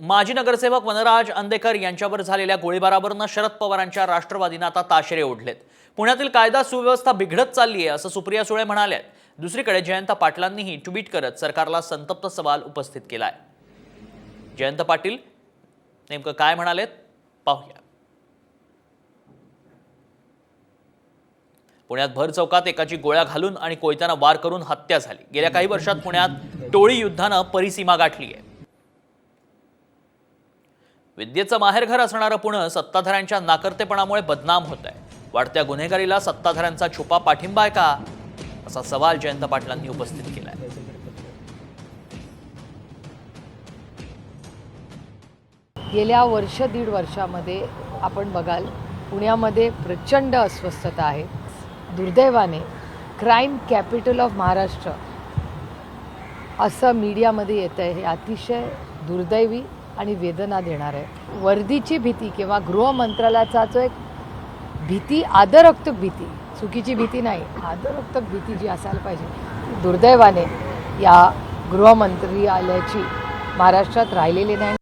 माजी नगरसेवक वनराज अंदेकर यांच्यावर झालेल्या गोळीबारावरनं शरद पवारांच्या राष्ट्रवादीनं आता ताशेरे ओढलेत. पुण्यातील कायदा सुव्यवस्था बिघडत चालली आहे असं सुप्रिया सुळे म्हणाल्या दुसरीकडे जयंत पाटलांनीही ट्विट करत सरकारला संतप्त सवाल उपस्थित केलाय. जयंत पाटील नेमकं काय म्हणालेत? पाहूया. पुण्यात भर चौकात एकाची गोळ्या घालून आणि कोयत्यानं वार करून हत्या झाली. गेल्या काही वर्षात पुण्यात टोळी युद्धानं परिसीमा गाठली आहे. विद्येचं माहेरघर असणारं पुणे सत्ताधाऱ्यांच्या नाकर्तेपणामुळे बदनाम होत आहे. वाढत्या गुन्हेगारीला सत्ताधाऱ्यांचा छुपा पाठिंबा आहे का? असा सवाल जयंत पाटलांनी उपस्थित केलाय. गेल्या वर्ष दीड वर्षामध्ये आपण बघाल पुण्यामध्ये प्रचंड अस्वस्थता आहे. दुर्दैवाने क्राईम कॅपिटल ऑफ महाराष्ट्र असं मीडियामध्ये येतं आहे हे अतिशय दुर्दैवी आणि वेदना देणार आहे. वर्दीची भीती किंवा गृहमंत्रालयाचा जो एक भीती आदरक्तक भीती चुकीची भीती नाही आदरक्तक भीती जी असायला पाहिजे दुर्दैवाने या गृहमंत्रालयाची महाराष्ट्रात राहिलेली नाही.